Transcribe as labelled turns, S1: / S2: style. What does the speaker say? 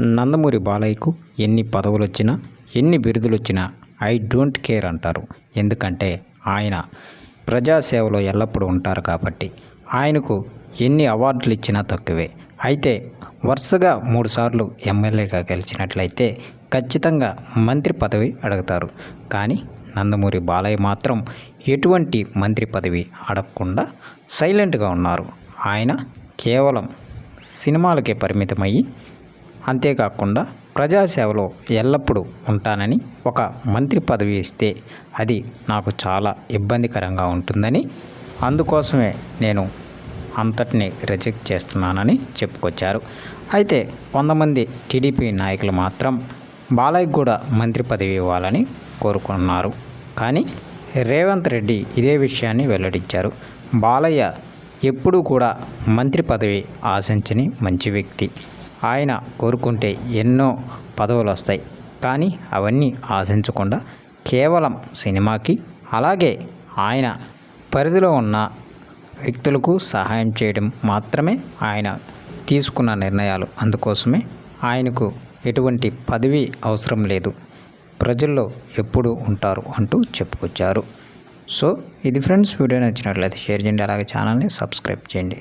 S1: నందమూరి బాలయ్యకు ఎన్ని పదవులు వచ్చినా ఎన్ని బిరుదులు వచ్చినా ఐ డోంట్ కేర్ అంటారు. ఎందుకంటే ఆయన ప్రజాసేవలో ఎల్లప్పుడూ ఉంటారు కాబట్టి ఆయనకు ఎన్ని అవార్డులు ఇచ్చినా తక్కువే. అయితే వరుసగా మూడుసార్లు ఎమ్మెల్యేగా గెలిచినట్లయితే ఖచ్చితంగా మంత్రి పదవి అడుగుతారు. కానీ నందమూరి బాలయ్య మాత్రం ఎటువంటి మంత్రి పదవి అడగకుండా సైలెంట్గా ఉన్నారు. ఆయన కేవలం సినిమాలకే పరిమితమయ్యి అంతేకాకుండా ప్రజాసేవలో ఎల్లప్పుడూ ఉంటానని ఒక మంత్రి పదవి ఇస్తే అది నాకు చాలా ఇబ్బందికరంగా ఉంటుందని అందుకోసమే నేను అంతటిని రిజెక్ట్ చేస్తున్నానని చెప్పుకొచ్చారు. అయితే కొంతమంది టీడీపీ నాయకులు మాత్రం బాలయ్య కూడా మంత్రి పదవి ఇవ్వాలని కోరుకున్నారు. కానీ రేవంత్ రెడ్డి ఇదే విషయాన్ని వెల్లడించారు. బాలయ్య ఎప్పుడూ కూడా మంత్రి పదవి ఆశించని మంచి వ్యక్తి. ఆయన కోరుకుంటే ఎన్నో పదవులు వస్తాయి. కానీ అవన్నీ ఆశించకుండా కేవలం సినిమాకి అలాగే ఆయన పరిధిలో ఉన్న వ్యక్తులకు సహాయం చేయడం మాత్రమే ఆయన తీసుకున్న నిర్ణయాలు. అందుకోసమే ఆయనకు ఎటువంటి పదవి అవసరం లేదు. ప్రజల్లో ఎప్పుడూ ఉంటారు అంటూ చెప్పుకొచ్చారు. సో ఇది ఫ్రెండ్స్ వీడియో నచ్చినట్లయితే షేర్ చేయండి. అలాగే ఛానల్ని సబ్స్క్రైబ్ చేయండి.